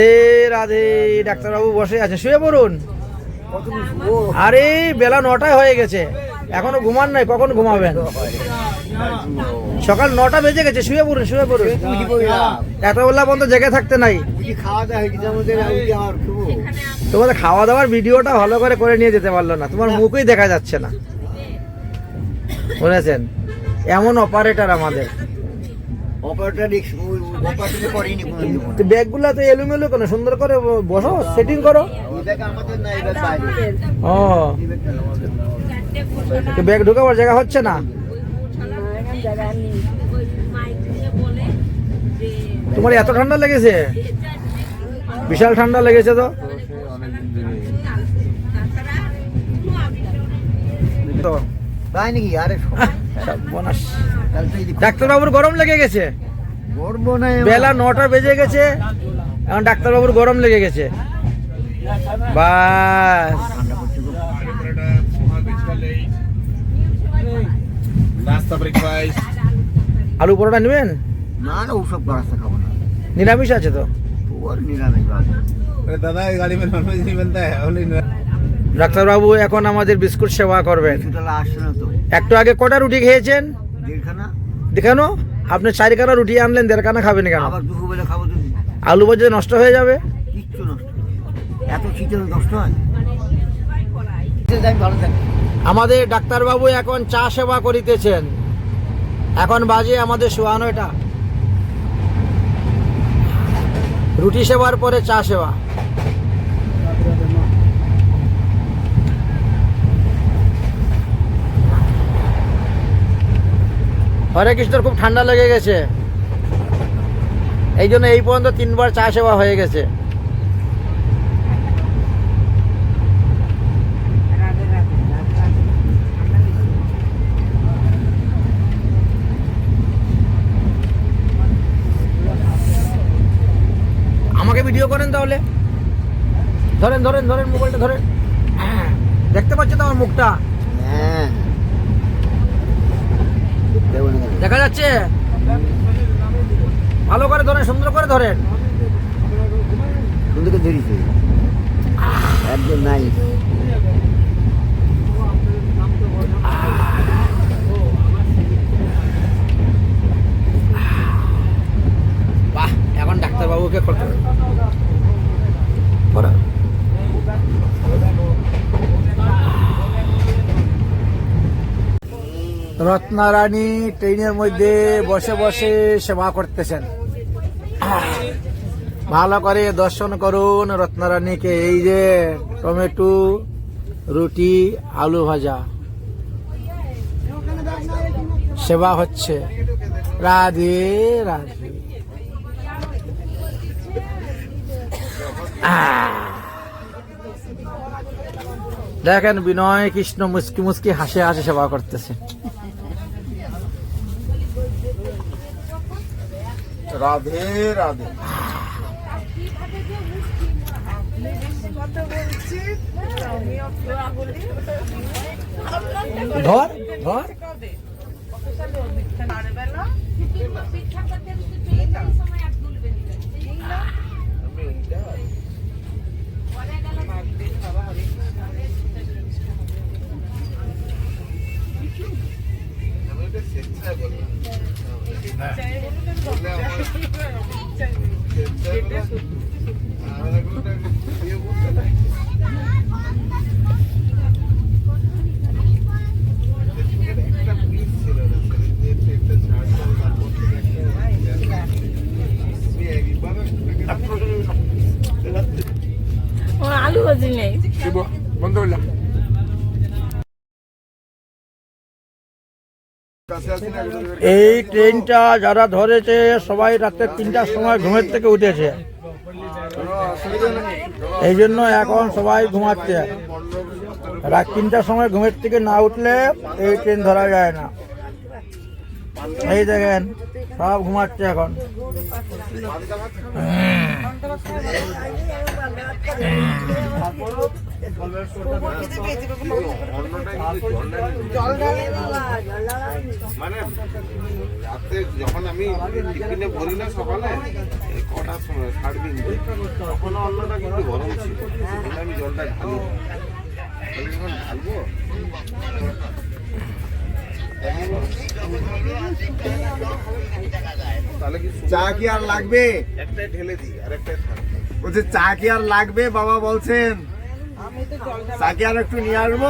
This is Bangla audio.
রাধে ডাক্তারবাবু বসে আছে, শুয়ে পড়ুন। আরে, বেলা নটায় হয়ে গেছে। এখনও ঘুমান নাই, কখন ঘুমাবেন? সকাল নটা বেজে গেছে, শুয়ে পড়ুন শুয়ে পড়ুন। এত বেলা পর্যন্ত জেগে থাকতে নাই। তোমাদের খাওয়া দাওয়ার ভিডিওটা ভালো করে করে নিয়ে যেতে পারল না, তোমার মুখই দেখা যাচ্ছে না। বুঝেছেন এমন অপারেটর আমাদের। তো ব্যাগগুলো তো এলোমেলো কেন? সুন্দর করে বসো সেটিং করো। ও। তো ব্যাগ ঢুকাবার জায়গা হচ্ছে না? তোমার এত ঠান্ডা লেগেছে? বিশাল ঠান্ডা লেগেছে তো। তো তাই নাকি আরে আহ, সর্বনাশ। তাহলে তো এই যে- ডাক্তারবাবুর গরম লেগে গেছে করবো না এবার। বেলা নটা বেজে গেছে এখন ডাক্তারবাবুর গরম লেগে গেছে বাস ঠান্ডা পড়ছে গো। नाश्ता ब्रेकफास्ट আলু পরোটা নেবেন না না ওসব রাস্তা খাবো না নিরামিষ আছে তো ওর নিরামিষ ভাত अरे दादा ये गाड़ी में नॉनवेज नहीं बनता है ओनली ডাক্তারবাবু এখন আমাদের বিস্কুট সেবা করবেন। একটু আগে কটা রুটি খেয়েছেন? দেখানো আপনি চারিখানা রুটি আনলেন দেড়খানা খাবেন কেন? আলু বাজে নষ্ট হয়ে যাবে? আমাদের ডাক্তারবাবু এখন চা সেবা করিতেছেন। এখন বাজে আমাদের সোয়ানোটা রুটি সেবার পরে চা সেবা। হরে কৃষ্ণর খুব ঠান্ডা লেগে গেছে। এই জন্য এই পর্যন্ত তিনবার চা সেবা হয়ে গেছে। আমাকে ভিডিও করেন তাহলে? ধরেন ধরেন ধরেন মোবাইলটা ধরেন। দেখতে পাচ্ছেন তো আমার মুখটা? হ্যাঁ। দেখো যাচ্ছে? ভালো করে ধরেন সুন্দর করে ধরেন। সুন্দর করে একদম নাই বাহ এখন ডাক্তারবাবুকে করতে হবে। রত্নারানী ট্রেনের মধ্যে বসে বসে সেবা করতেছেন। ভালো করে দর্শন করুন রত্নারানীকে। এই যে টমেটো, রুটি, আলু ভাজা। সেবা হচ্ছে। রাধে রাধে। দেখেন বিনয় কৃষ্ণ মুসকি মুসকি হাসে হাসে সেবা করতেছে। রাধে রাধে। ধর ধর। আমি ওটা স্বেচ্ছায় বললাম। আলু ভাজি নেই। বন্ধ হইলা এই ট্রেনটা যারা ধরেছে, সবাই রাত্রে তিনটার সময় ঘুমের থেকে উঠেছে। এই জন্য এখন সবাই ঘুমাচ্ছে। রাত তিনটার সময় ঘুমের থেকে না উঠলে এই ট্রেন ধরা যায় না। এই দেখেন, সব ঘুমাচ্ছে এখন। মানে রাতে যখন আমি টিফিনে ভরি না সকালে, এই কটা ছটার সময়, সাড়ে তিনটে তখন অন্নটা কিন্তু গরম ছিল। আমি জলটা ঢালি ঢালবো চা কি আর লাগবে? একটাই ঢেলে দিই আর একটাই বলছে চা কি আর লাগবে? বাবা বলছেন। চা কি আর একটু নিয়ে আসব?